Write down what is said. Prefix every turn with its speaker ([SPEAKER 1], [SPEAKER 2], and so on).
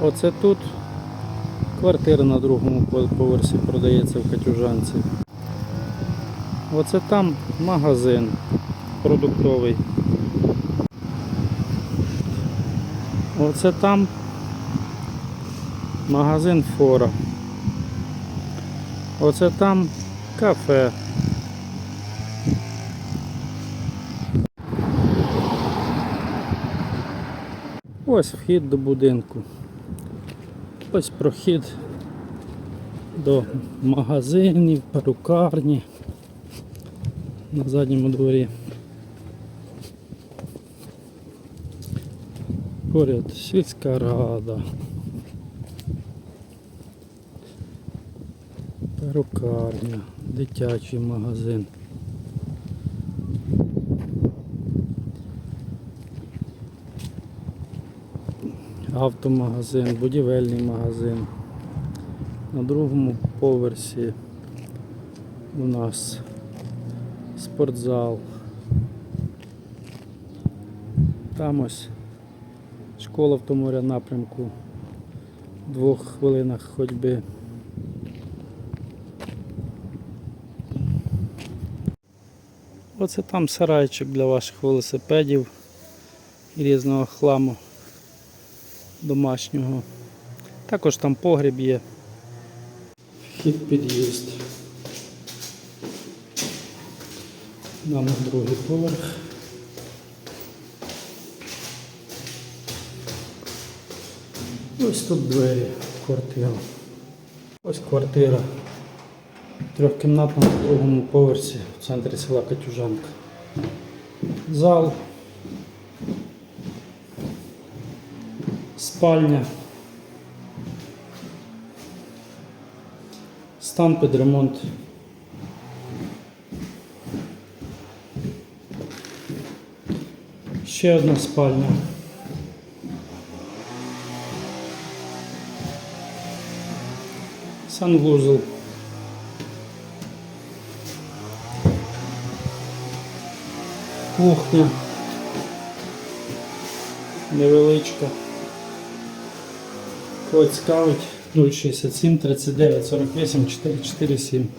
[SPEAKER 1] Оце тут квартира на другому поверсі продається в Катюжанці. Оце там магазин продуктовий. Оце там магазин фора. Оце там кафе. Ось вхід до будинку. Ось прохід до магазинів, перукарні на задньому дворі. Поряд сільська рада. Перукарня, дитячий магазин. Автомагазин, будівельний магазин. На другому поверсі у нас спортзал. Там ось школа в тому напрямку. В двох хвилинах ходьби. Оце там сарайчик для ваших велосипедів і різного хламу домашнього. Також там погріб є. Вхід під'їзд. Нам на другий поверх. Ось тут двері в квартиру. Ось квартира. Трьохкімнатна на другому поверсі в центрі села Катюжанка. Зал. Спальня. Стан під ремонт. Ще одна спальня. Санвузол. Кухня. Невеличка. Код скаут 067 39 48 447.